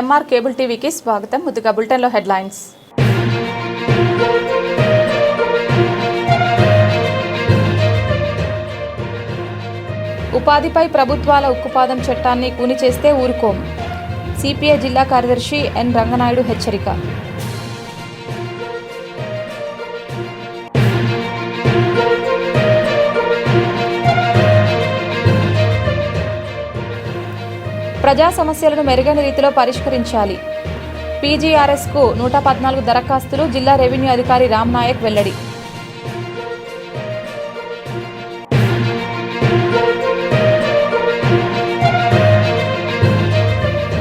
MR cable టీవీకి స్వాగతం. ముందుగా బులెటిన్లో హెడ్లైన్స్. ఉపాధిపై ప్రభుత్వాల ఉక్కుపాదం చట్టాన్ని కూని చేస్తే ఊరుకోం. సిపిఐ జిల్లా కార్యదర్శి ఎన్ రంగనాయుడు హెచ్చరిక. ప్రజా సమస్యలను మెరుగైన రీతిలో పరిష్కరించాలి. పీజీఆర్ఎస్కు నూట పద్నాలుగు దరఖాస్తులు జిల్లా రెవెన్యూ అధికారి రామ్ నాయక్ వెల్లడి.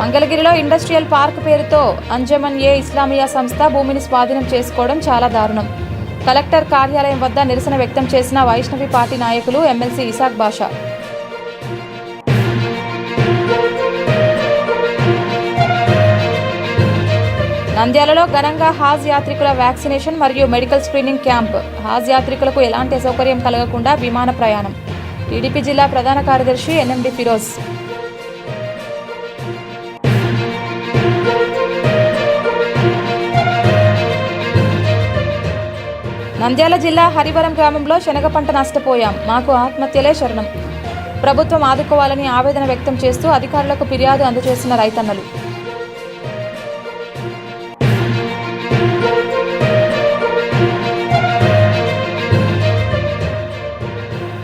మంగళగిరిలో ఇండస్ట్రియల్ పార్క్ పేరుతో అంజమన్ ఏ ఇస్లామియా సంస్థ భూమిని స్వాధీనం చేసుకోవడం చాలా దారుణం. కలెక్టర్ కార్యాలయం వద్ద నిరసన వ్యక్తం చేసిన వైష్ణవి పార్టీ నాయకులు ఎమ్మెల్సీ ఇసాక్ బాషా. నంద్యాలలో ఘనంగా హాజ్ యాత్రికుల వ్యాక్సినేషన్ మరియు మెడికల్ స్క్రీనింగ్ క్యాంప్. హాజ్ యాత్రికులకు ఎలాంటి అసౌకర్యం కలగకుండా విమాన ప్రయాణం. టీడీపీ జిల్లా ప్రధాన కార్యదర్శి ఎన్ఎండి ఫిరోజ్. నంద్యాల జిల్లా హరివరం గ్రామంలో శనగ పంట నష్టపోయాం. మాకు ఆత్మహత్యలే శరణం. ప్రభుత్వం ఆదుకోవాలని ఆవేదన వ్యక్తం చేస్తూ అధికారులకు ఫిర్యాదు అందజేసిన రైతన్నలు.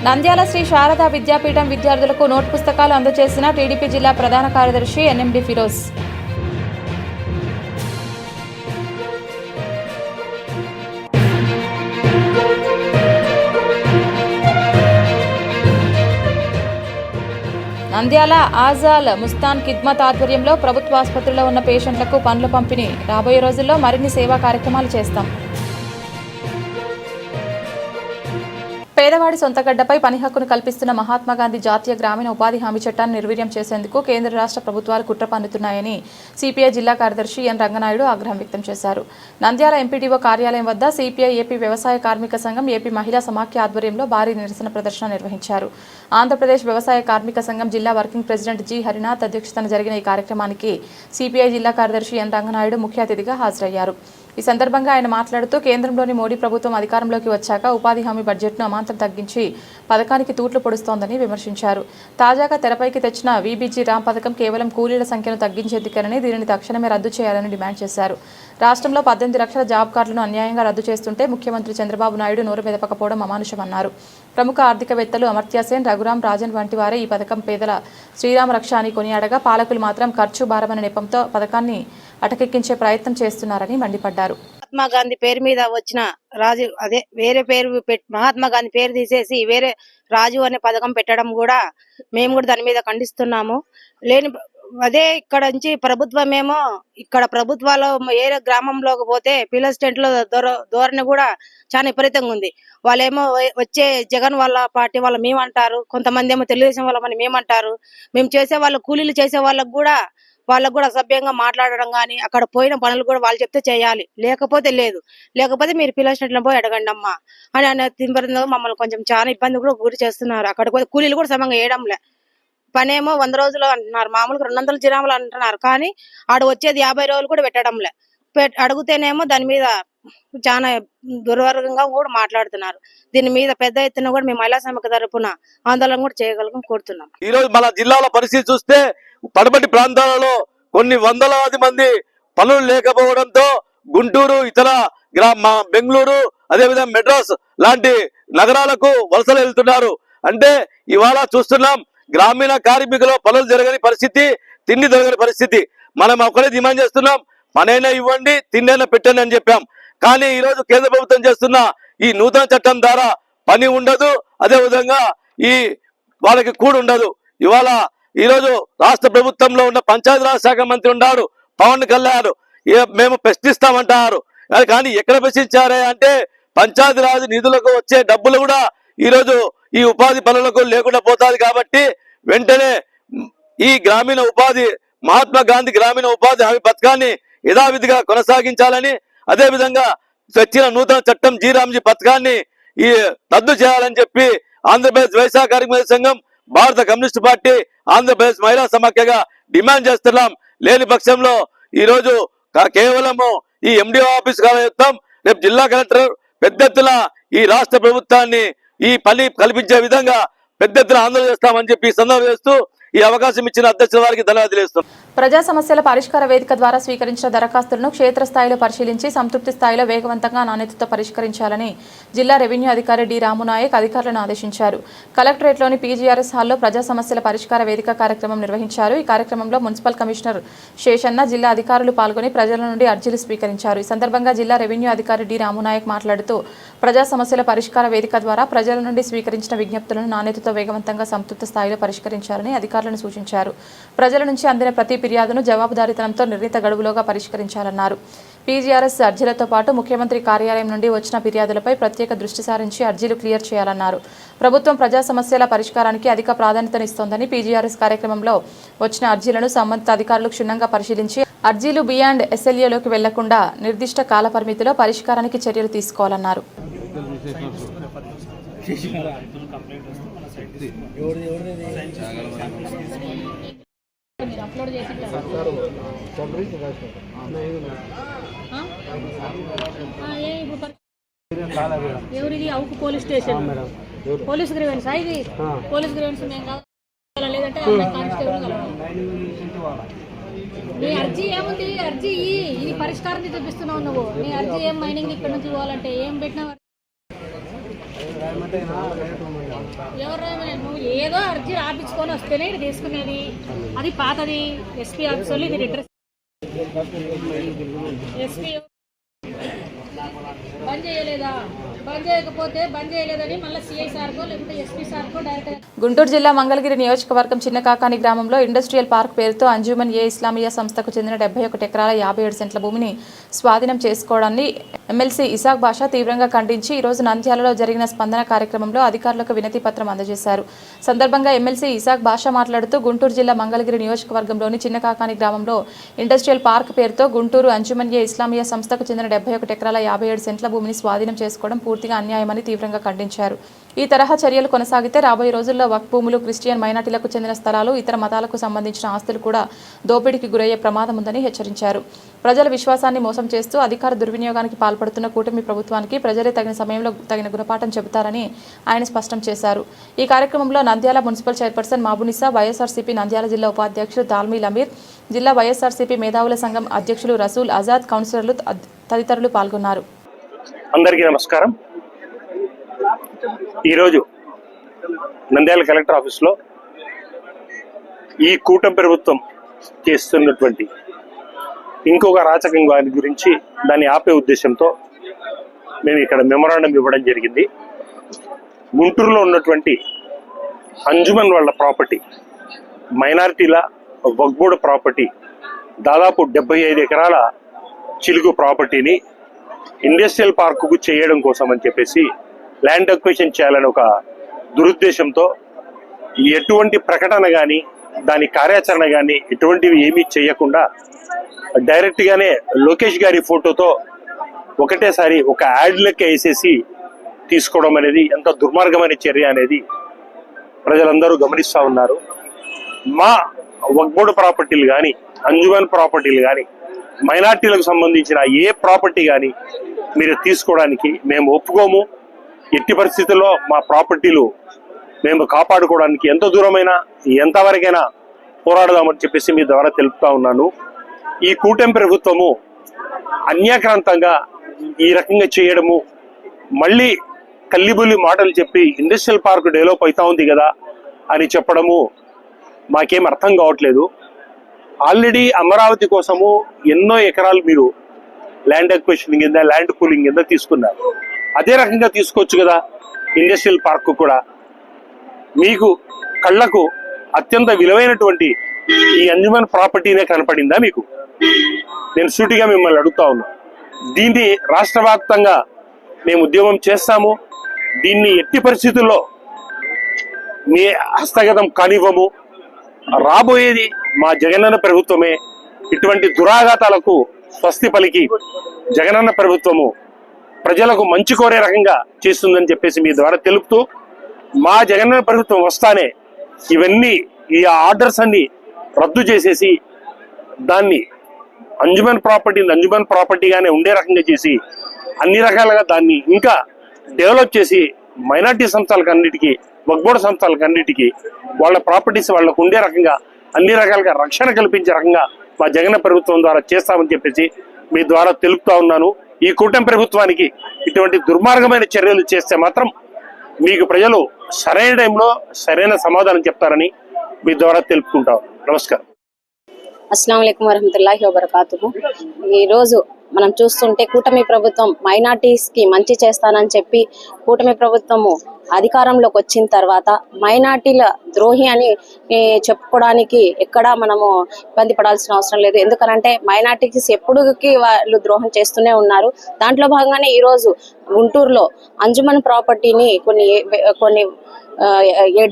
నంద్యాల శ్రీ శారదా విద్యాపీఠం విద్యార్థులకు నోట్ పుస్తకాలు అందజేసిన టీడీపీ జిల్లా ప్రధాన కార్యదర్శి ఎన్ఎండి ఫిరోజ్. నంద్యాల ఆజాల్ ముస్తాన్ కిద్మత్ ఆధ్వర్యంలో ప్రభుత్వ ఆసుపత్రిలో ఉన్న పేషెంట్లకు పనుల పంపిణీ. రాబోయే రోజుల్లో మరిన్ని సేవా కార్యక్రమాలు చేస్తాం. పేదవాడి సొంత గడ్డపై పని హక్కును కల్పిస్తున్న మహాత్మాగాంధీ జాతీయ గ్రామీణ ఉపాధి హామీ చట్టాన్ని నిర్వీర్యం చేసేందుకు కేంద్ర రాష్ట్ర ప్రభుత్వాలు కుట్ర పన్నుతున్నాయని సిపిఐ జిల్లా కార్యదర్శి ఎన్ రంగనాయుడు ఆగ్రహం వ్యక్తం చేశారు. నంద్యాల ఎంపీడీఓ కార్యాలయం వద్ద సిపిఐ ఏపీ వ్యవసాయ కార్మిక సంఘం ఏపీ మహిళా సమాఖ్య ఆధ్వర్యంలో భారీ నిరసన ప్రదర్శన నిర్వహించారు. ఆంధ్రప్రదేశ్ వ్యవసాయ కార్మిక సంఘం జిల్లా వర్కింగ్ ప్రెసిడెంట్ జి. హరినాథ్ అధ్యక్షతన జరిగిన ఈ కార్యక్రమానికి సిపిఐ జిల్లా కార్యదర్శి ఎన్ రంగనాయుడు ముఖ్య అతిథిగా హాజరయ్యారు. ఈ సందర్భంగా ఆయన మాట్లాడుతూ కేంద్రంలోని మోడీ ప్రభుత్వం అధికారంలోకి వచ్చాక ఉపాధి హామీ బడ్జెట్ను అమాంతం తగ్గించి పథకానికి తూట్లు పొడుస్తోందని విమర్శించారు. తాజాగా తెరపైకి తెచ్చిన వీబీజీ రామ్ పథకం కేవలం కూలీల సంఖ్యను తగ్గించేందుకేనని దీనిని తక్షణమే రద్దు చేయాలని డిమాండ్ చేశారు. రాష్ట్రంలో పద్దెనిమిది లక్షల జాబ్ కార్డులను అన్యాయంగా రద్దు చేస్తుంటే ముఖ్యమంత్రి చంద్రబాబు నాయుడు నోరు మెదపకపోవడం అమానుషమన్నారు. ప్రముఖ ఆర్థికవేత్తలు అమర్త్య సేన్ రఘురాం రాజన్ వంటి వారే ఈ పథకం పేదల శ్రీరామ రక్ష అని కొనియాడగా పాలకులు మాత్రం ఖర్చు భారమైన నెపంతో పథకాన్ని అటకెక్కించే ప్రయత్నం చేస్తున్నారని మండిపడ్డారు. మహాత్మా గాంధీ పేరు మీద వచ్చిన రాజు అదే వేరే పేరు పెట్టి మహాత్మా గాంధీ పేరు తీసేసి వేరే రాజు అనే పథకం పెట్టడం కూడా మేము కూడా దాని మీద ఖండిస్తున్నాము. లేని అదే ఇక్కడ నుంచి ప్రభుత్వం ఏమో ఇక్కడ ప్రభుత్వాలు ఏ గ్రామంలోకి పోతే పిల్లల స్టెంట్లో ధోరణి కూడా చాలా విపరీతంగా ఉంది. వాళ్ళేమో వచ్చే జగన్ వాళ్ళ పార్టీ వాళ్ళ మేమంటారు కొంతమంది ఏమో తెలుగుదేశం వాళ్ళమని మేమంటారు. మేము చేసే వాళ్ళ కూలీలు చేసే వాళ్ళకు కూడా వాళ్ళకు కూడా సభ్యంగా మాట్లాడడం కానీ అక్కడ పోయిన పనులు కూడా వాళ్ళు చెప్తే చేయాలి. లేకపోతే లేదు. లేకపోతే మీరు పిల్లల పోయి అడగండి అమ్మా. అని అనే తింపరంగా మమ్మల్ని కొంచెం చాలా ఇబ్బంది కూడా గురి చేస్తున్నారు. అక్కడ కూలీలు కూడా సమంగా వేయడంలే పనేమో వంద రోజులు అంటున్నారు. మామూలుగా రెండు వందల జిరాములు అంటున్నారు. కానీ ఆడు వచ్చేది యాభై రోజులు కూడా పెట్టడంలే. అడిగితేనేమో దాని మీద చాలా దుర్వర్గంగా కూడా మాట్లాడుతున్నారు. దీని మీద పెద్ద ఎత్తున కూడా మేము మహిళా సమితి తరపున ఆందోళన కూడా చేయగలం కోరుతున్నాం. ఈ రోజు మన జిల్లాలో పరిస్థితి చూస్తే పడమటి ప్రాంతాలలో కొన్ని వందలాది మంది పనులు లేకపోవడంతో గుంటూరు ఇతర గ్రామ బెంగళూరు అదేవిధంగా మెడ్రాస్ లాంటి నగరాలకు వలసలు వెళ్తున్నారు. అంటే ఇవాళ చూస్తున్నాం గ్రామీణ కార్మికులు పనులు జరగని పరిస్థితి తిండి జరగని పరిస్థితి. మనం ఒక్కడే డిమాండ్ చేస్తున్నాం పనైనా ఇవ్వండి తిండైనా పెట్టండి అని చెప్పాం. కానీ ఈరోజు కేంద్ర ప్రభుత్వం చేస్తున్న ఈ నూతన చట్టం ద్వారా పని ఉండదు అదే విధంగా ఈ వాళ్ళకి కూడు ఉండదు. ఇవాళ ఈరోజు రాష్ట్ర ప్రభుత్వంలో ఉన్న పంచాయతీరాజ్ శాఖ మంత్రి ఉన్నారు పవన్ కళ్యాణ్. మేము ప్రశ్నిస్తామంటారు. కానీ- ఎక్కడ ప్రశ్నించారే అంటే పంచాయతీరాజ్ నిధులకు వచ్చే డబ్బులు కూడా ఈ రోజు ఈ ఉపాధి పనులకు లేకుండా పోతాది కాబట్టి వెంటనే ఈ గ్రామీణ ఉపాధి మహాత్మా గాంధీ గ్రామీణ ఉపాధి హామీ పథకాన్ని యథావిధిగా కొనసాగించాలని అదేవిధంగా తెచ్చిన నూతన చట్టం జీరాంజీ పథకాన్ని ఈ రద్దు చేయాలని చెప్పి ఆంధ్రప్రదేశ్ వ్యవసాయ కార్మిక సంఘం భారత కమ్యూనిస్ట్ పార్టీ ఆంధ్రప్రదేశ్ మహిళా సమాఖ్యగా డిమాండ్ చేస్తున్నాం. లేని పక్షంలో ఈ రోజు కేవలము ఈ ఎండిఓ ఆఫీస్ కాలం రేపు జిల్లా కలెక్టర్ పెద్ద ఈ రాష్ట్ర ప్రభుత్వాన్ని ఈ పని కల్పించే విధంగా పెద్ద ఎత్తున ఆందోళన చేస్తామని చెప్పి సందర్భం చేస్తూ ఈ అవకాశం ఇచ్చిన అధ్యక్షుల వారికి ధన్యవాదాలు తెలియజేస్తున్నాం ప్రజా సమస్యల పరిష్కార వేదిక ద్వారా స్వీకరించిన దరఖాస్తులను క్షేత్రస్థాయిలో పరిశీలించి సంతృప్తి స్థాయిలో వేగవంతంగా నాణ్యతతో పరిష్కరించాలని జిల్లా రెవెన్యూ అధికారి డి రామునాయక్ అధికారులను ఆదేశించారు. కలెక్టరేట్లోని పీజీఆర్ఎస్ హాల్లో ప్రజా సమస్యల పరిష్కార వేదిక కార్యక్రమం నిర్వహించారు. ఈ కార్యక్రమంలో మున్సిపల్ కమిషనర్ శేషన్న జిల్లా అధికారులు పాల్గొని ప్రజల నుండి అర్జీలు స్వీకరించారు. ఈ సందర్భంగా జిల్లా రెవెన్యూ అధికారి డి రామునాయక్ మాట్లాడుతూ ప్రజా సమస్యల పరిష్కార వేదిక ద్వారా ప్రజల నుండి స్వీకరించిన విజ్ఞప్తులను నాణ్యతతో వేగవంతంగా సంతృప్త స్థాయిలో పరిష్కరించాలని అధికారులను సూచించారు. ప్రజల నుంచి అందిన ప్రతి ఫిర్యాదును జవాబుదారీతనంతో నిర్ణీత గడువులోగా పరిష్కరించాలన్నారు. పీజీఆర్ఎస్ అర్జీలతో పాటు ముఖ్యమంత్రి కార్యాలయం నుండి వచ్చిన ఫిర్యాదులపై ప్రత్యేక దృష్టి సారించి అర్జీలు క్లియర్ చేయాలన్నారు. ప్రభుత్వం ప్రజా సమస్యల పరిష్కారానికి అధిక ప్రాధాన్యతనిస్తోందని పీజీఆర్ఎస్ కార్యక్రమంలో వచ్చిన అర్జీలను సంబంధిత అధికారులు క్షుణ్ణంగా పరిశీలించి అర్జీలు బియాండ్ ఎస్ఎల్ఏలోకి వెళ్ళకుండా నిర్దిష్ట కాల పరిమితిలో పరిష్కారానికి చర్యలు తీసుకోవాలన్నారు. ఆ, ఎవరిది? Owk police station. Police grievance. ఇది పోలీస్ గ్రీవెన్స్ మేము లేదంటే కానిస్టేబుల్ నీ అర్జీ ఏముంది? అర్జీ. ఇది పరిష్కారం చూపిస్తున్నావు నువ్వు. నీ అర్జీ ఏం మైనింగ్ ఇక్కడ నుంచి పోవాలంటే ఏం పెట్టినావు? ఎవరు నువ్వు ఏదో అర్జీ రాపించుకొని వస్తేనే ఇది తీసుకునేది. అది పాతది. ఎస్పీ ఆఫీసర్లు ఇది రిట్రెస్ ఎస్పీ బంద్ చేయలేదా? గుంటూరు జిల్లా మంగళగిరి నియోజకవర్గం చిన్నకాకాని గ్రామంలో ఇండస్ట్రియల్ పార్క్ పేరుతో అంజుమన్ ఏ ఇస్లామియా సంస్థకు చెందిన డెబ్బై ఒకటి ఎకరాల యాభై ఏడు సెంట్ల భూమిని స్వాధీనం చేసుకోవడాన్ని ఎమ్మెల్సీ ఇసాక్ బాషా తీవ్రంగా ఖండించి ఈ రోజు నంద్యాలలో జరిగిన స్పందన కార్యక్రమంలో అధికారులకు వినతి పత్రం అందజేశారు. సందర్భంగా ఎమ్మెల్సీ ఇసాక్ బాషా మాట్లాడుతూ గుంటూరు జిల్లా మంగళగిరి నియోజకవర్గంలోని చిన్నకాకాని గ్రామంలో ఇండస్ట్రియల్ పార్క్ పేరుతో గుంటూరు అంజుమన్ ఏ ఇస్లామియా సంస్థకు చెందిన డెబ్బై ఒకటి ఎకరాల యాభై ఏడు సెంట్ల భూమిని స్వాధీనం చేసుకోవడం పూర్తి పూర్తిగా అన్యాయమని తీవ్రంగా ఖండించారు. ఈ తరహా చర్యలు కొనసాగితే రాబోయే రోజుల్లో వక్ భూములు క్రిస్టియన్ మైనార్టీలకు చెందిన స్థలాలు ఇతర మతాలకు సంబంధించిన ఆస్తులు కూడా దోపిడీకి గురయ్యే ప్రమాదం ఉందని హెచ్చరించారు. ప్రజల విశ్వాసాన్ని మోసం చేస్తూ అధికార దుర్వినియోగానికి పాల్పడుతున్న కూటమి ప్రభుత్వానికి ప్రజలే తగిన సమయంలో తగిన గుణపాఠం చెబుతారని ఆయన స్పష్టం చేశారు. ఈ కార్యక్రమంలో Nandyal municipal chairperson Mabunisa YSRCP Nandyal జిల్లా ఉపాధ్యక్షులు దాల్మీ లమీర్ జిల్లా వైఎస్ఆర్సీపీ మేధావుల సంఘం అధ్యక్షులు రసూల్ ఆజాద్ కౌన్సిలర్లు తదితరులు పాల్గొన్నారు. అందరికీ నమస్కారం. ఈరోజు నంద్యాల కలెక్టర్ ఆఫీస్లో ఈ కూటమి ప్రభుత్వం చేస్తున్నటువంటి ఇంకొక రాచకం వారి గురించి దాన్ని ఆపే ఉద్దేశంతో మేము ఇక్కడ మెమరాండం ఇవ్వడం జరిగింది. గుంటూరులో ఉన్నటువంటి అంజుమన్ వాళ్ళ ప్రాపర్టీ మైనారిటీల వగ్బోర్డ్ ప్రాపర్టీ దాదాపు డెబ్బై ఐదు ఎకరాల చిలుకు ప్రాపర్టీని ఇండస్ట్రియల్ పార్కుకు చేయడం కోసం అని చెప్పేసి ల్యాండ్ అక్విజిషన్ చేయాలని ఒక దురుద్దేశంతో ఎటువంటి ప్రకటన కానీ దాని కార్యాచరణ కానీ ఎటువంటివి ఏమీ చేయకుండా డైరెక్ట్గానే లోకేష్ గారి ఫోటోతో ఒకటేసారి ఒక యాడ్ లెక్క వేసేసి తీసుకోవడం అనేది ఎంత దుర్మార్గమైన చర్య అనేది ప్రజలందరూ గమనిస్తూ ఉన్నారు. మా వగ్బోర్డు ప్రాపర్టీలు కానీ అంజుమన్ ప్రాపర్టీలు కానీ మైనార్టీలకు సంబంధించిన ఏ ప్రాపర్టీ కానీ మీరు తీసుకోవడానికి మేము ఒప్పుకోము. ఎట్టి పరిస్థితుల్లో మా ప్రాపర్టీలు మేము కాపాడుకోవడానికి ఎంత దూరమైనా ఎంతవరకైనా పోరాడదామని చెప్పేసి మీ ద్వారా తెలుపుతా ఉన్నాను. ఈ కూటమి ప్రభుత్వము అన్యాక్రాంతంగా ఈ రకంగా చేయడము మళ్ళీ కల్లిబుల్లి మాటలు చెప్పి ఇండస్ట్రియల్ పార్క్ డెవలప్ అవుతా ఉంది కదా అని చెప్పడము మాకేం అర్థం కావట్లేదు. ఆల్రెడీ అమరావతి కోసము ఎన్నో ఎకరాలు మీరు ల్యాండ్ అక్వేషన్ కింద ల్యాండ్ కూలింగ్ కింద తీసుకున్నారు. అదే రకంగా తీసుకోవచ్చు కదా ఇండస్ట్రియల్ పార్క్ కూడా. మీకు కళ్ళకు అత్యంత విలువైనటువంటి ఈ అంజుమన్ ప్రాపర్టీనే కనపడిందా మీకు? నేను సూటిగా మిమ్మల్ని అడుగుతా ఉన్నా. దీన్ని రాష్ట్ర వ్యాప్తంగా మేము ఉద్యమం చేస్తాము. దీన్ని ఎట్టి పరిస్థితుల్లో మీ హస్తగతం కానివ్వము. రాబోయేది మా జగనన్న ప్రభుత్వమే. ఇటువంటి దురాఘాతాలకు స్వస్తి పలికి జగనన్న ప్రభుత్వము. ప్రజలకు మంచి కోరే రకంగా చేస్తుందని చెప్పేసి మీ ద్వారా తెలుపుతూ మా జగన్ ప్రభుత్వం వస్తానే ఇవన్నీ ఈ ఆర్డర్స్ అన్ని రద్దు చేసేసి దాన్ని అంజుమన్ ప్రాపర్టీని అంజుమన్ ప్రాపర్టీగానే ఉండే రకంగా చేసి అన్ని రకాలుగా దాన్ని ఇంకా డెవలప్ చేసి మైనార్టీ సంస్థలకు అన్నిటికీ వగ్బోర్డు సంస్థలకు అన్నిటికీ వాళ్ళ ప్రాపర్టీస్ వాళ్ళకు ఉండే రకంగా అన్ని రకాలుగా రక్షణ కల్పించే రకంగా మా జగన్ ప్రభుత్వం ద్వారా చేస్తామని చెప్పేసి మీ ద్వారా తెలుపుతా ఉన్నాను. ఈ కూటమి ప్రభుత్వానికి ఇటువంటి దుర్మార్గమైన చర్యలు చేస్తే మాత్రం మీకు ప్రజలు సరైన టైంలో సరైన సమాధానం చెప్తారని మీ ద్వారా తెలుపుకుంటాం. నమస్కారం. అస్సలం అయికం వరహమతుల్లాహి వబర్కాతుము ఈ రోజు మనం చూస్తుంటే కూటమి ప్రభుత్వం మైనార్టీస్కి మంచి చేస్తానని చెప్పి కూటమి ప్రభుత్వము అధికారంలోకి వచ్చిన తర్వాత మైనార్టీల ద్రోహి అని చెప్పుకోవడానికి ఎక్కడా మనము ఇబ్బంది పడాల్సిన అవసరం లేదు. ఎందుకనంటే మైనార్టీకి ఎప్పుడుకి వాళ్ళు ద్రోహం చేస్తూనే ఉన్నారు. దాంట్లో భాగంగానే ఈ రోజు గుంటూరులో అంజుమన్ ప్రాపర్టీని కొన్ని కొన్ని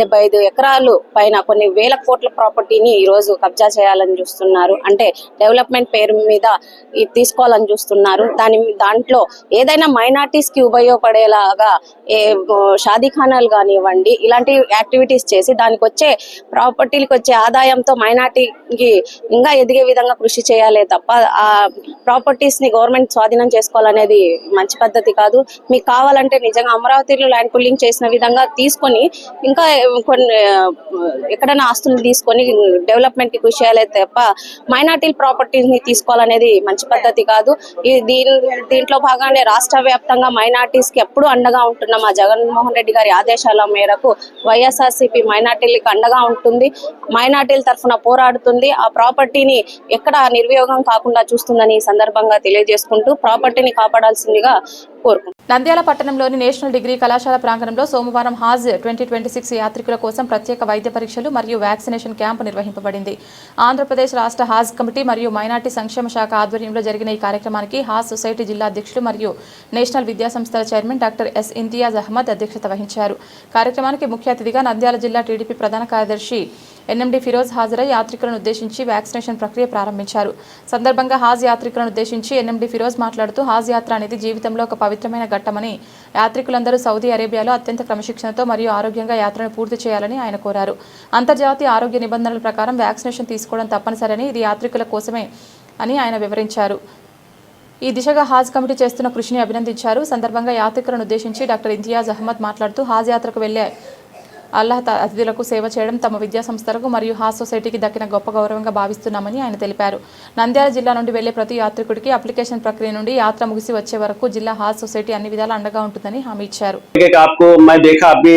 డెబ్బై ఐదు ఎకరాలు పైన కొన్ని వేల కోట్ల ప్రాపర్టీని ఈ రోజు కబ్జా చేయాలని చూస్తున్నారు. అంటే డెవలప్మెంట్ పేరు మీద తీసుకోవాలని చూస్తున్నారు. దాని దాంట్లో ఏదైనా మైనార్టీస్కి ఉపయోగపడేలాగా ఏ షాదీఖానాలు కానివ్వండి ఇలాంటి యాక్టివిటీస్ చేసి దానికి వచ్చే ప్రాపర్టీలకు వచ్చే ఆదాయంతో మైనార్టీకి ఇంకా ఎదిగే విధంగా కృషి చేయాలే తప్ప ఆ ప్రాపర్టీస్ని గవర్నమెంట్ స్వాధీనం చేసుకోవాలనేది మంచి పద్ధతి కాదు. మీకు కావాలంటే నిజంగా అమరావతిలో ల్యాండ్ పుల్లింగ్ చేసిన విధంగా తీసుకొని ఇంకా కొన్ని ఎక్కడైనా ఆస్తులు తీసుకొని డెవలప్మెంట్కి కృషి చేయాలి తప్ప మైనార్టీ ప్రాపర్టీని ని తీసుకోవాలనేది మంచి పద్ధతి కాదు. ఇది దీని దీంట్లో భాగంగానే రాష్ట్ర వ్యాప్తంగా మైనార్టీస్కి ఎప్పుడు అండగా ఉంటున్న. మా జగన్మోహన్ రెడ్డి గారి ఆదేశాల మేరకు వైఎస్ఆర్సీపీ మైనార్టీలకు అండగా ఉంటుంది. మైనార్టీల తరఫున పోరాడుతుంది. ఆ ప్రాపర్టీని ఎక్కడ నిర్వియోగం కాకుండా చూస్తుందని సందర్భంగా తెలియజేసుకుంటూ ప్రాపర్టీని కాపాడాల్సిందిగా కోరుకుంటున్నాను నంద్యాల పట్టణంలోని నేషనల్ డిగ్రీ కళాశాల ప్రాంగణంలో సోమవారం హాజ్ ట్వంటీ ట్వంటీ సిక్స్ యాత్రికుల కోసం ప్రత్యేక వైద్య పరీక్షలు మరియు వ్యాక్సినేషన్ క్యాంపు నిర్వహింపబడింది. ఆంధ్రప్రదేశ్ రాష్ట్ర హాజ్ కమిటీ మరియు మైనార్టీ సంక్షేమ శాఖ ఆధ్వర్యంలో జరిగిన ఈ కార్యక్రమానికి హాజ్ సొసైటీ జిల్లా అధ్యక్షులు మరియు నేషనల్ విద్యా సంస్థల chairman doctor S Imtiaz Ahmed అధ్యక్షత వహించారు. కార్యక్రమానికి ముఖ్య అతిథిగా నంద్యాల జిల్లా టీడీపీ ప్రధాన కార్యదర్శి ఎన్ఎండి ఫిరోజ్ హాజరై యాత్రికులను ఉద్దేశించి వ్యాక్సినేషన్ ప్రక్రియ ప్రారంభించారు. సందర్భంగా హాజ్ యాత్రికులను ఉద్దేశించి ఎన్ఎండి ఫిరోజ్ మాట్లాడుతూ హాజ్ యాత్ర అనేది జీవితంలో ఒక పవిత్రమైన ఘట్టమని యాత్రికులందరూ సౌదీ అరేబియాలో అత్యంత క్రమశిక్షణతో మరియు ఆరోగ్యంగా యాత్రను పూర్తి చేయాలని ఆయన కోరారు. అంతర్జాతీయ ఆరోగ్య నిబంధనల ప్రకారం వ్యాక్సినేషన్ తీసుకోవడం తప్పనిసరని ఇది యాత్రికుల కోసమే అని ఆయన వివరించారు. ఈ దిశగా హాజ్ కమిటీ చేస్తున్న కృషిని అభినందించారు. సందర్భంగా యాత్రికులను ఉద్దేశించి డాక్టర్ ఇంతియాజ్ అహ్మద్ మాట్లాడుతూ హాజ్ యాత్రకు వెళ్ళే అల్లాహ్ తా- అతిథులకు సేవ చేయడం తమ విద్యా సంస్థలకు మరియు హాజ్ సొసైటీకి దక్కిన గొప్ప గౌరవంగా భావిస్తున్నామని ఆయన తెలిపారు నంద్యాల జిల్లా నుండి వెళ్లే ప్రతి యాత్రికుడికి అప్లికేషన్ ప్రక్రియ నుండి యాత్ర ముగిసి వచ్చే వరకు జిల్లా హాజ్ సొసైటీ అన్ని విధాలా అండగా ఉంటుందని హామీ ఇచ్చారు एक आपको मैं देखा अभी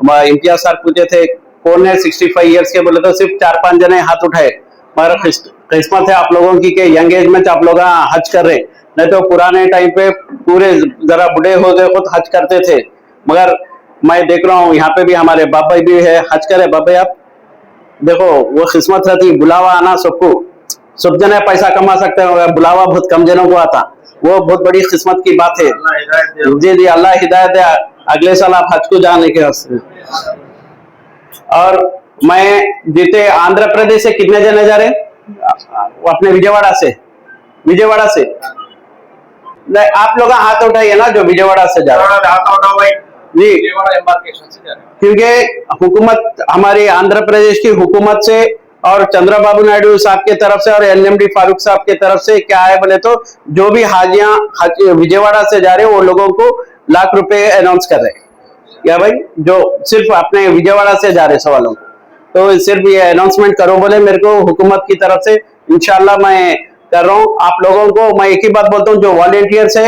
हमारा इम्तियाज सर पूछे थे कौन है सिक्सटी फाइव ईयर्स के बोले तो सिर्फ चार पांच जने हाथ उठाए मगर किस- किस्मत है आप लोगों की के यंग एज में आप लोग हज कर रहे नहीं तो पुराने टाइम पे पूरे जरा बुढ़े हो गए खुद हज करते थे मगर میں دیکھ رہا ہوں یہاں پہ بھی ہمارے بابا بھی ہے۔ حج کرے بابا آپ۔ دیکھو وہ قسمت رہتی بلاوا آنا سب کو سب جنے پیسہ کما سکتے ہیں بلاوا بہت کم جنوں کو آتا۔ وہ بہت بڑی قسمت کی بات ہے۔ جی جی اللہ ہدایت دیا اگلے سال آپ حج کو جانے کے واسطے۔ اور میں جیتے آندھرا پردیش سے کتنے جنے جا رہے اپنے وجےواڑا سے۔ وجےواڑا سے۔ آپ لوگ ہاتھ اٹھائیے نا جو وجےواڑا سے جا رہے جی۔ کیونکہ حکومت ہماری آندھر پردیش کی حکومت سے اور چندرا بابو نائیڈو صاحب کے طرف سے اور ایل ایم ڈی فاروق صاحب کے طرف سے کیا ہے بولے تو جو بھی حاجیاں وجےواڑا سے جا رہے ہیں وہ لوگوں کو لاکھ روپے اناؤنس کر رہے ہیں۔ کیا بھائی جو صرف اپنے وجےواڑا سے جا رہے سوالوں کو۔ تو صرف یہ اناؤنسمنٹ کرو بولے میرے کو حکومت کی طرف سے انشاءاللہ میں کر رہا ہوں۔ آپ لوگوں کو میں ایک ہی بات بولتا ہوں جو والنٹیئرس ہے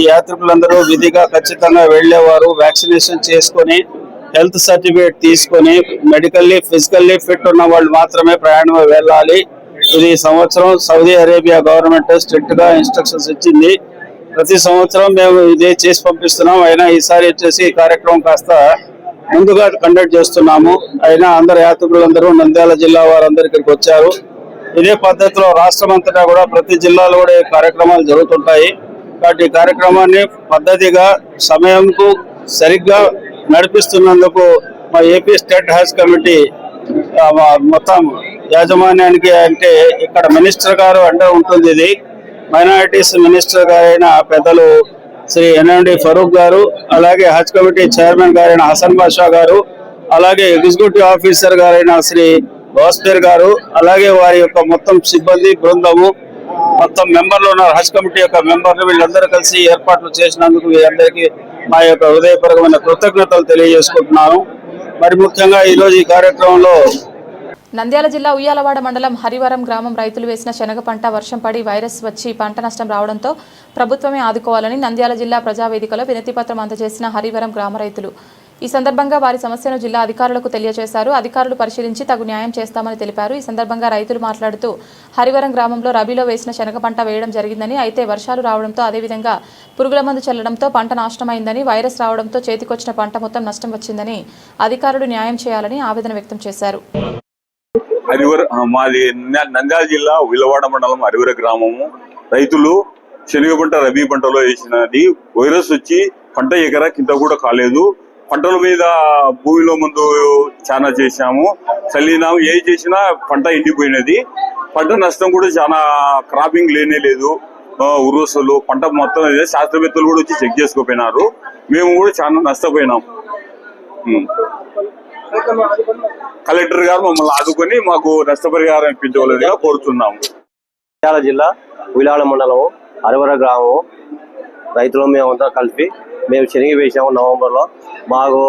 ఈ యాత్రికులందరూ విధిగా ఖచ్చితంగా వెళ్ళేవారు వ్యాక్సినేషన్ చేసుకొని హెల్త్ సర్టిఫికేట్ తీసుకొని మెడికల్లీ ఫిజికల్లీ ఫిట్ ఉన్న వాళ్ళు మాత్రమే ప్రయాణం వెళ్ళాలి. ఇది సంవత్సరం సౌదీ అరేబియా గవర్నమెంట్ స్ట్రిక్ట్గా ఇన్స్ట్రక్షన్స్ ఇచ్చింది. ప్రతి సంవత్సరం మేము ఇదే చేసి పంపిస్తున్నాం. అయినా ఈసారి వచ్చేసి ఈ కార్యక్రమం కాస్త ముందుగా కండక్ట్ చేస్తున్నాము. అయినా అందరు యాత్రికులందరూ నంద్యాల జిల్లా వారందరూ ఇక్కడికి వచ్చారు. ఇదే పద్ధతిలో రాష్ట్రం అంతటా కూడా ప్రతి జిల్లాలో కూడా ఈ కార్యక్రమాలు జరుగుతుంటాయి. కాబట్టి కార్యక్రమాన్ని పద్ధతిగా సమయంకు సరిగ్గా నడిపిస్తున్నందుకు మా ఏపీ స్టేట్ హౌస్ కమిటీ మా- మొత్తం యాజమాన్యానికి అంటే ఇక్కడ మినిస్టర్ గారు అంటే ఉంటుంది ఇది. మైనారిటీస్ మినిస్టర్ గారైన పెద్దలు శ్రీ ఎన్ఎండి ఫరూక్ గారు అలాగే హజ్ కమిటీ చైర్మన్ గారైన హసన్ బాషా గారు అలాగే ఎగ్జిక్యూటివ్ ఆఫీసర్ గారైన శ్రీ భాస్కర్ గారు అలాగే వారి యొక్క మొత్తం సిబ్బంది బృందము మొత్తం మెంబర్లు ఉన్నారు. హజ్ కమిటీ యొక్క మెంబర్లు వీళ్ళందరూ కలిసి ఏర్పాట్లు చేసినందుకు వీళ్ళందరికీ మా యొక్క హృదయపూర్వకమైన కృతజ్ఞతలు తెలియజేసుకుంటున్నాను. మరి ముఖ్యంగా ఈరోజు ఈ కార్యక్రమంలో నంద్యాల జిల్లా ఉయ్యాలవాడ మండలం హరివరం గ్రామం రైతులు వేసిన శనగ పంట వర్షం పడి వైరస్ వచ్చి పంట నష్టం రావడంతో ప్రభుత్వమే ఆదుకోవాలని నంద్యాల జిల్లా ప్రజావేదికలో వినతిపత్రం అందజేసిన హరివరం గ్రామ రైతులు. ఈ సందర్భంగా వారి సమస్యను జిల్లా అధికారులకు తెలియజేశారు. అధికారులు పరిశీలించి తగు న్యాయం చేస్తామని తెలిపారు. ఈ సందర్భంగా రైతులు మాట్లాడుతూ హరివరం గ్రామంలో రబీలో వేసిన శనగ పంట వేయడం జరిగిందని అయితే వర్షాలు రావడంతో అదేవిధంగా పురుగుల మందు చల్లడంతో పంట నాశనమైందని వైరస్ రావడంతో చేతికొచ్చిన పంట మొత్తం నష్టం వచ్చిందని అధికారులు న్యాయం చేయాలని ఆవేదన వ్యక్తం చేశారు. మాది నంద్యాల జిల్లా విలవాడ మండలం హరివర గ్రామము. రైతులు శనగ పంట రబీ పంటలో వేసినది వైరస్ వచ్చి పంట ఎకరా కింద కూడా కాలేదు. పంటల మీద భూమిలో ముందు చాలా చేసాము చల్లినాము ఏ చేసినా పంట ఎండిపోయినది. పంట నష్టం కూడా చాలా క్రాపింగ్ లేనే లేదు. ఉరుసలు పంట మొత్తం శాస్త్రవేత్తలు కూడా వచ్చి చెక్ చేసుకోపోయినారు. మేము కూడా చాలా నష్టపోయినాం. కలెక్టర్ గారు మమ్మల్ని ఆదుకొని మాకు నష్టపరిహారం ఇప్పించవలసిందిగా కోరుతున్నాము. నంద్యాల జిల్లా విలాడ మండలం అరవర గ్రామం రైతులు మేమంతా కలిపి మేము శనగ వేసాము నవంబర్లో. మాకు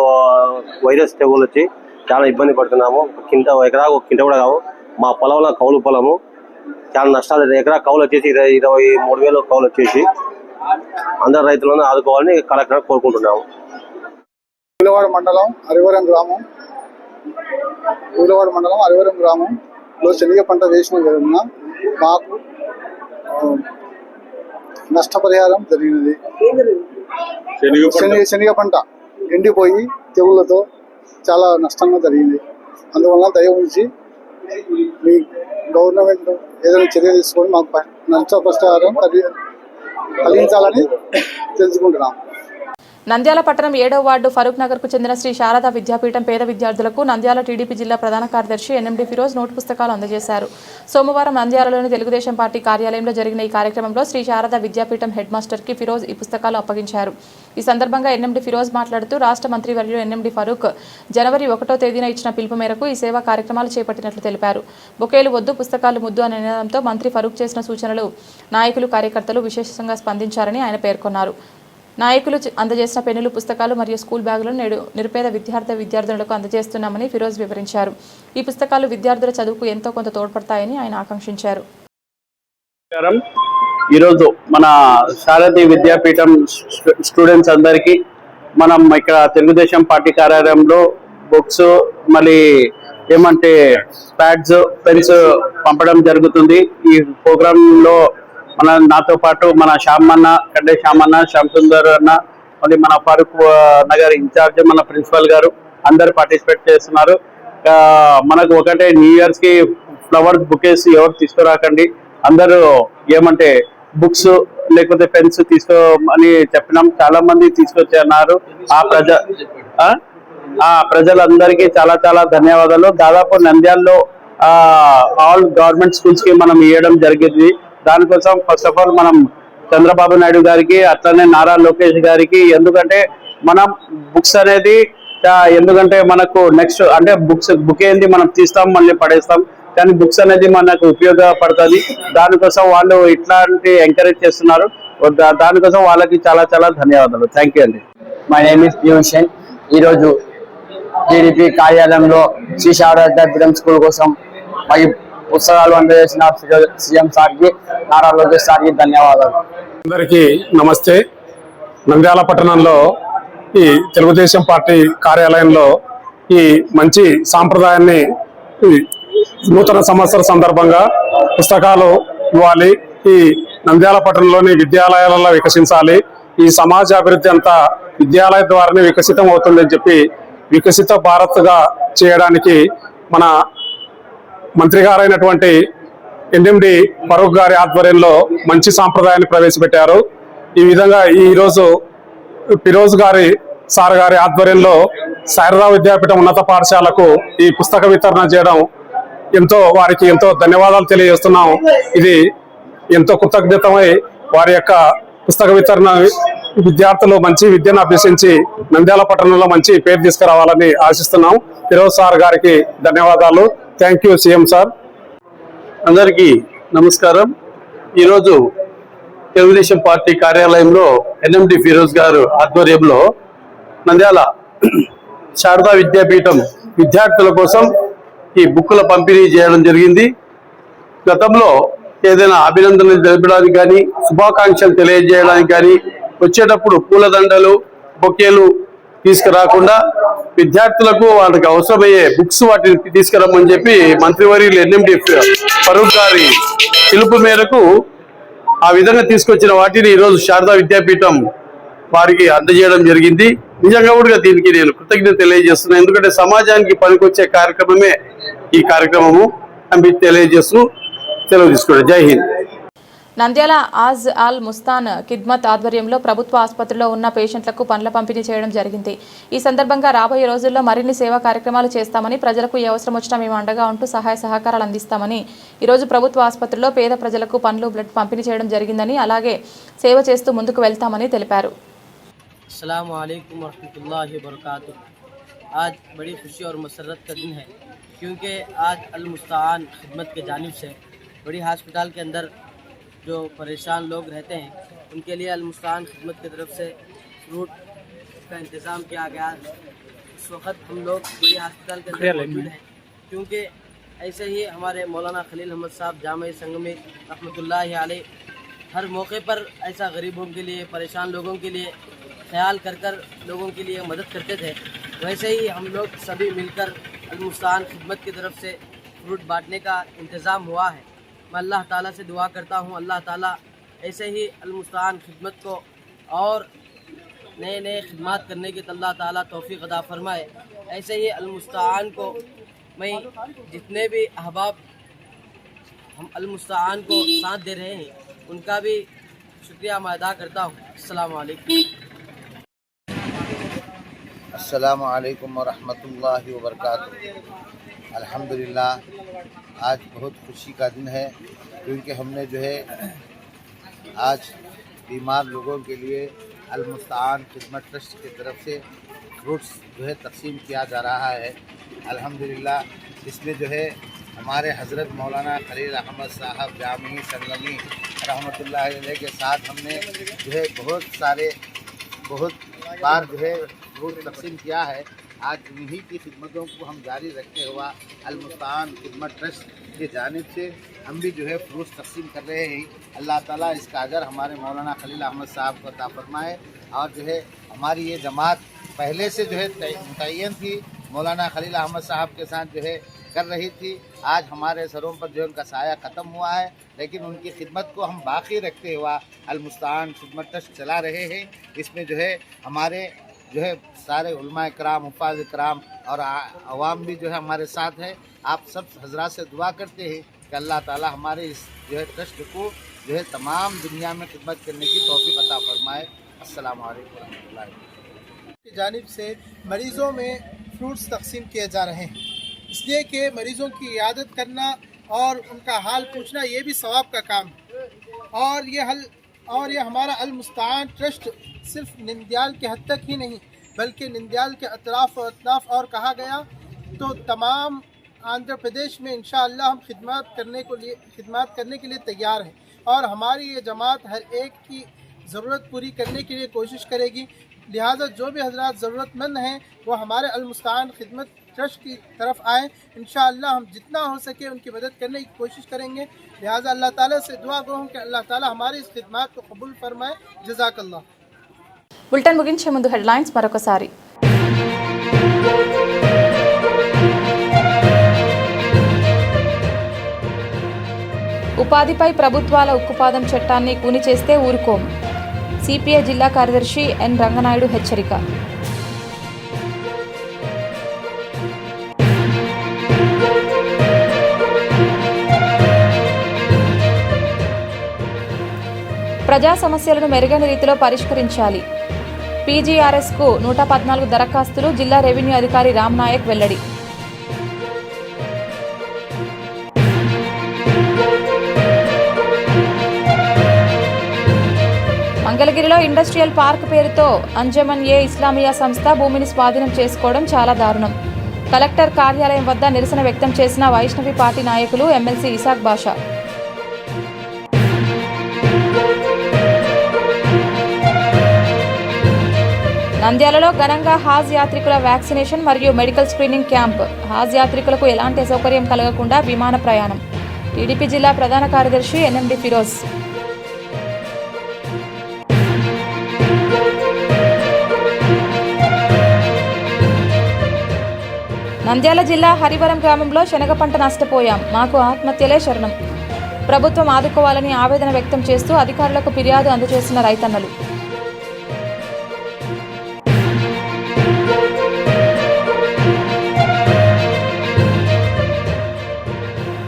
వైరస్ తెగులు వచ్చి చాలా ఇబ్బంది పడుతున్నాము. కింట ఎకరా ఒక కింట కూడా కావు. మా పొలంలో కౌలు పొలము. చాలా నష్టాలు ఎకరా కౌలు వచ్చేసి ఇరవై ఇరవై మూడు వేలు కౌలు వచ్చేసి అందరు రైతులను ఆదుకోవాలని కలెక్టర్ కోరుకుంటున్నాము. ఉలవాడ మండలం హరివరం గ్రామం. ఉలవాడ మండలం హరివరం గ్రామంలో శనగ పంట వేసిన విధంగా మాకు నష్టపరిహారం జరిగినది. శనగ పంట శనగ పంట ఎండిపోయి తెగుళ్ళతో చాలా నష్టంగా జరిగింది. అందువల్ల దయ ఉంచి మీ గవర్నమెంట్ ఏదైనా చర్య తీసుకొని మాకు నష్టపరిష్కారం కలిగించాలని తెలుసుకుంటున్నాం నంద్యాల పట్టణం ఏడవ వార్డు ఫరూక్ నగర్కు చెందిన శ్రీ శారద విద్యాపీఠం పేద విద్యార్థులకు నంద్యాల టీడీపీ జిల్లా ప్రధాన కార్యదర్శి ఎన్ఎండి ఫిరోజ్ నోటు పుస్తకాలు అందజేశారు. సోమవారం నంద్యాలలోని తెలుగుదేశం పార్టీ కార్యాలయంలో జరిగిన ఈ కార్యక్రమంలో శ్రీ శారద విద్యాపీఠం హెడ్ మాస్టర్కి ఫిరోజ్ ఈ పుస్తకాలు అప్పగించారు. ఈ సందర్భంగా ఎన్ఎండి ఫిరోజ్ మాట్లాడుతూ రాష్ట్ర మంత్రివర్యులు ఎన్ఎండి ఫరూక్ జనవరి ఒకటో తేదీన ఇచ్చిన పిలుపు మేరకు ఈ సేవా కార్యక్రమాలు చేపట్టినట్లు తెలిపారు. బొకేలు వద్దు పుస్తకాలు ముద్దు అనే నినాదంతో మంత్రి ఫరూక్ చేసిన సూచనలు నాయకులు కార్యకర్తలు విశేషంగా స్పందించారని ఆయన పేర్కొన్నారు. నాయకులు అందజేసిన పెన్నులు పుస్తకాలు మరియు స్కూల్ బ్యాగులను నేడు నిరుపేద విద్యార్థి విద్యార్థులకు అందజేస్తున్నామని ఫిరోజ్ వివరించారు. ఈ పుస్తకాలు విద్యార్థుల చదువుకు ఎంతో కొంత తోడ్పడతాయని ఆయన ఆకాంక్షించారు. ఈరోజు మన శారది విద్యాపీఠం స్టూడెంట్స్ అందరికీ మనం ఇక్కడ తెలుగుదేశం పార్టీ కార్యాలయంలో బుక్స్ మళ్ళీ ఏమంటే ప్యాడ్స్ పెన్స్ పంపడం జరుగుతుంది. ఈ ప్రోగ్రామ్లో మన నాతో పాటు మన శ్యామన్న కండే శ్యామన్న శ్యామ్ సుందర్ అన్న మళ్ళీ మన ఫారూక్ నగర్ ఇన్ఛార్జ్ మన ప్రిన్సిపల్ గారు అందరు పార్టిసిపేట్ చేస్తున్నారు. మనకు ఒకటే న్యూ ఇయర్స్కి ఫ్లవర్స్ బుకేస్ ఎవరు తీసుకురాకండి. అందరూ ఏమంటే బుక్స్ లేకపోతే పెన్స్ తీసుకో అని చెప్పినాం. చాలా మంది తీసుకొచ్చారు. ఆ ప్రజ ఆ? ప్రజలందరికీ చాలా చాలా ధన్యవాదాలు. దాదాపు నంద్యాల్లో ఆల్ గవర్నమెంట్ స్కూల్స్కి మనం ఇవ్వడం జరిగింది. దానికోసం ఫస్ట్ ఆఫ్ ఆల్ మనం చంద్రబాబు నాయుడు గారికి అట్లనే నారా లోకేష్ గారికి ఎందుకంటే మనం బుక్స్ అనేది ఎందుకంటే మనకు నెక్స్ట్ అంటే బుక్స్ బుక్ ఏంది మనం తీస్తాం మళ్ళీ పడేస్తాం. కానీ బుక్స్ అనేది మనకు ఉపయోగపడుతుంది. దానికోసం వాళ్ళు ఇట్లాంటి ఎంకరేజ్ చేస్తున్నారు. దానికోసం వాళ్ళకి చాలా చాలా ధన్యవాదాలు. థ్యాంక్ యూ అండి. మై నేమ్ ఇస్ ప్యూషన్ ఈరోజు టీడీపీ కార్యాలయంలో శ్రీ శారదాపురం స్కూల్ కోసం మరి పుస్తకాలు అందజేసిన సీఎం సార్కి నారా లోకేష్ సార్కి ధన్యవాదాలు. అందరికీ నమస్తే. నంద్యాల పట్టణంలో ఈ తెలుగుదేశం పార్టీ కార్యాలయంలో ఈ మంచి సాంప్రదాయాన్ని ఈ నూతన సంవత్సర సందర్భంగా పుస్తకాలు ఇవ్వాలి. ఈ నంద్యాల పట్టణంలోని విద్యాలయాలలో వికసించాలి. ఈ సమాజ అభివృద్ధి అంతా విద్యాలయ ద్వారానే వికసితం అవుతుందని చెప్పి వికసిత భారత్గా చేయడానికి మన మంత్రి గారైనటువంటి ఎన్ఎండి ఫరూక్ గారి ఆధ్వర్యంలో మంచి సాంప్రదాయాన్ని ప్రవేశపెట్టారు. ఈ విధంగా ఈరోజు ఫిరోజ్ గారి సార్ గారి ఆధ్వర్యంలో శారదా విద్యాపీఠం ఉన్నత పాఠశాలకు ఈ పుస్తక వితరణ చేయడం ఎంతో వారికి ఎంతో ధన్యవాదాలు తెలియజేస్తున్నాం. ఇది ఎంతో కృతజ్ఞతమై వారి యొక్క పుస్తక వితరణ విద్యార్థులు మంచి విద్యను అభ్యసించి నంద్యాల పట్టణంలో మంచి పేరు తీసుకురావాలని ఆశిస్తున్నాం. ఫిరోజ్ సార్ గారికి ధన్యవాదాలు. థ్యాంక్ యూ సీఎం సార్ అందరికీ నమస్కారం. ఈరోజు తెలుగుదేశం పార్టీ కార్యాలయంలో ఎన్ఎండి ఫిరోజ్ గారు ఆధ్వర్యంలో నంద్యాల శారదా విద్యాపీఠం విద్యార్థుల కోసం ఈ బుక్కుల పంపిణీ చేయడం జరిగింది. గతంలో ఏదైనా అభినందనలు తెలపడానికి కానీ శుభాకాంక్షలు తెలియజేయడానికి కానీ వచ్చేటప్పుడు పూలదండలు బొకేలు తీసుకురాకుండా విద్యార్థులకు వాళ్ళకి అవసరమయ్యే బుక్స్ వాటిని తీసుకురమ్మని చెప్పి మంత్రివర్యులు ఎన్ఎండి ఫరూక్ గారి పిలుపు మేరకు ఆ విధంగా తీసుకొచ్చిన వాటిని ఈరోజు శారదా విద్యాపీఠం వారికి అందజేయడం జరిగింది. నిజంగా కూడా దీనికి నేను కృతజ్ఞత తెలియజేస్తున్నాను. ఎందుకంటే సమాజానికి పనికొచ్చే కార్యక్రమమే ఈ కార్యక్రమము అని తెలియజేస్తూ సెలవు తీసుకోండి జై హింద్. నంద్యాల ఆజ్ అల్ ముస్తాన్ ఖిద్మత్ ఆధ్వర్యంలో ప్రభుత్వ ఆసుపత్రిలో ఉన్న పేషెంట్లకు పండ్ల పంపిణీ చేయడం జరిగింది ఈ సందర్భంగా రాబోయే రోజుల్లో మరిన్ని సేవా కార్యక్రమాలు చేస్తామని ప్రజలకు ఏ అవసరం వచ్చినా మేము అండగా ఉంటూ సహాయ సహకారాలు అందిస్తామని ఈరోజు ప్రభుత్వ ఆసుపత్రిలో పేద ప్రజలకు పండ్లు బ్లడ్ పంపిణీ చేయడం జరిగిందని అలాగే సేవ చేస్తూ ముందుకు వెళ్తామని తెలిపారు अस्सलाम वालेकुम रहमतुल्लाहि वबरकातुह आज बड़ी खुशी और मसरत का दिन है क्योंकि आज अलमुस्तान खिदमत के जानिब से बड़ी हॉस्पिटल के अंदर جو پریشان لوگ رہتے ہیں ان کے لیے المستان خدمت کی طرف سے روٹ کا انتظام کیا گیا۔ اس وقت ہم لوگ بڑی ہسپتال کے اندر موجود ہیں۔ کیونکہ ایسے ہی ہمارے مولانا خلیل احمد صاحب جامعہ سنگمی رحمۃ اللہ علیہ ہر موقع پر ایسا غریبوں کے لیے پریشان لوگوں کے لیے خیال کر کر لوگوں کے لیے مدد کرتے تھے۔ ویسے ہی ہم لوگ سبھی مل کر المستان خدمت کی طرف سے فروٹ بانٹنے کا انتظام ہوا ہے۔ میں اللہ تعالیٰ سے دعا کرتا ہوں۔ اللہ تعالیٰ ایسے ہی المستعان خدمت کو اور نئے نئے خدمات کرنے کی اللہ تعالیٰ توفیق ادا فرمائے۔ ایسے ہی المستعان کو میں جتنے بھی احباب ہم المستعان کو ساتھ دے رہے ہیں، ان کا بھی شکریہ میں ادا کرتا ہوں۔ السلام علیکم۔ السلام علیکم ورحمۃ اللہ وبرکاتہ۔ الحمدللہ، آج بہت خوشی کا دن ہے، کیونکہ ہم نے جو ہے، آج بیمار لوگوں کے لیے المستعان خدمت ٹرسٹ کی طرف سے فروٹس جو ہے تقسیم کیا جا رہا ہے۔ الحمدللہ، اس میں جو ہے، ہمارے حضرت مولانا خلیل احمد صاحب جامعی سنگمی رحمۃ اللہ علیہ کے ساتھ ہم نے جو ہے، بہت سارے، بہت بار جو ہے روٹ تقسیم کیا ہے۔ آج انہی کی خدمتوں کو ہم جاری رکھتے ہوا المستعان خدمت ٹرسٹ کی جانب سے ہم بھی جو ہے فروس تقسیم کر رہے ہیں۔ اللہ تعالیٰ اس کا اگر ہمارے مولانا خلیل احمد صاحب کو عطا فرمائے اور جو ہے ہماری یہ جماعت پہلے سے جو ہے متعین تھی، مولانا خلیل احمد صاحب کے ساتھ جو ہے کر رہی تھی۔ آج ہمارے سروں پر جو ان کا سایہ ختم ہوا ہے، لیکن ان کی خدمت کو ہم باقی رکھتے ہوا المستعان خدمت چلا رہے ہیں۔ اس میں جو ہے ہمارے جو ہے سارے علماء کرام، حفاظ کرام اور عوام بھی جو ہے ہمارے ساتھ ہیں۔ آپ سب حضرات سے دعا کرتے ہیں کہ اللہ تعالی ہمارے اس جو ہے ٹرسٹ کو جو ہے تمام دنیا میں خدمت کرنے کی توفیق عطا فرمائے۔ السلام علیکم ورحمۃ اللہ کی جانب سے مریضوں میں فروٹس تقسیم کیے جا رہے ہیں۔ اس لیے کہ مریضوں کی عیادت کرنا اور ان کا حال پوچھنا یہ بھی ثواب کا کام ہے۔ اور یہ حل اور یہ ہمارا المستعان ٹرسٹ صرف نندیال کے حد تک ہی نہیں، بلکہ نندیال کے اطراف و اطناف اور کہا گیا تو تمام آندھر پردیش میں انشاءاللہ ہم خدمات کرنے کو لیے، خدمات کرنے کے لیے تیار ہیں۔ اور ہماری یہ جماعت ہر ایک کی ضرورت پوری کرنے کے لیے کوشش کرے گی۔ لہٰذا جو بھی حضرات ضرورت مند ہیں، وہ ہمارے المستعان خدمت ٹرسٹ کی طرف آئیں۔ انشاءاللہ ہم جتنا ہو سکے ان کی مدد کرنے کی کوشش کریں گے۔ لہٰذا اللہ تعالیٰ سے دعا گو ہوں کہ اللہ تعالیٰ ہماری اس خدمات کو قبول فرمائے۔ جزاک اللہ۔ بلٹن بگن چھے బులెటిన్ ముగించే ముందు హెడ్లైన్స్ మరొకసారి ఉపాధిపై ప్రభుత్వాల ఉక్కుపాదం చట్టాన్ని కూని చేస్తే ఊరుకోం సిపిఐ జిల్లా కార్యదర్శి ఎన్ రంగనాయుడు హెచ్చరిక ప్రజా సమస్యలను మెరుగైన రీతిలో పరిష్కరించాలి. పీజీఆర్ఎస్కు నూట పద్నాలుగు దరఖాస్తులు జిల్లా రెవెన్యూ అధికారి రామ్ నాయక్ వెల్లడి. మంగళగిరిలో ఇండస్ట్రియల్ పార్క్ పేరుతో అంజమన్ ఏ ఇస్లామియా సంస్థ భూమిని స్వాధీనం చేసుకోవడం చాలా దారుణం. కలెక్టర్ కార్యాలయం వద్ద నిరసన వ్యక్తం చేసిన వైష్ణవి పార్టీ నాయకులు ఎమ్మెల్సీ ఇసాక్ బాషా. నంద్యాలలో ఘనంగా హాజ్ యాత్రికుల వ్యాక్సినేషన్ మరియు మెడికల్ స్క్రీనింగ్ క్యాంప్. హాజ్ యాత్రికులకు ఎలాంటి అసౌకర్యం కలగకుండా విమాన ప్రయాణం. టీడీపీ జిల్లా ప్రధాన కార్యదర్శి ఎన్ఎండి ఫిరోజ్. నంద్యాల జిల్లా హరివరం గ్రామంలో శనగ పంట నష్టపోయాం. మాకు ఆత్మహత్యలే శరణం. ప్రభుత్వం ఆదుకోవాలని ఆవేదన వ్యక్తం చేస్తూ అధికారులకు ఫిర్యాదు అందజేసిన రైతన్నలు.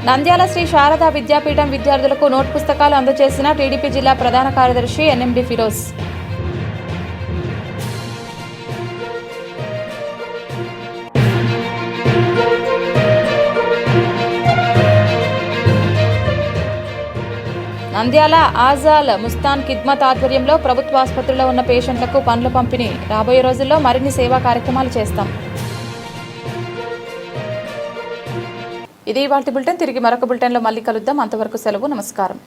నంద్యాల శ్రీ శారదా విద్యాపీఠం విద్యార్థులకు నోట్ పుస్తకాలు అందజేసిన టీడీపీ జిల్లా ప్రధాన కార్యదర్శి ఎన్ఎండి ఫిరోజ్. నంద్యాల ఆజాల్ ముస్తాన్ కిద్మత్ ఆధ్వర్యంలో ప్రభుత్వ ఆసుపత్రిలో ఉన్న పేషెంట్లకు పనులు పంపిణీ. రాబోయే రోజుల్లో మరిన్ని సేవా కార్యక్రమాలు చేస్తాం. ఇది వాటి బులెటిన్. తిరిగి మరొక బులెటిన్లో మళ్ళీ కలుద్దాం. అంతవరకు సెలవు నమస్కారం.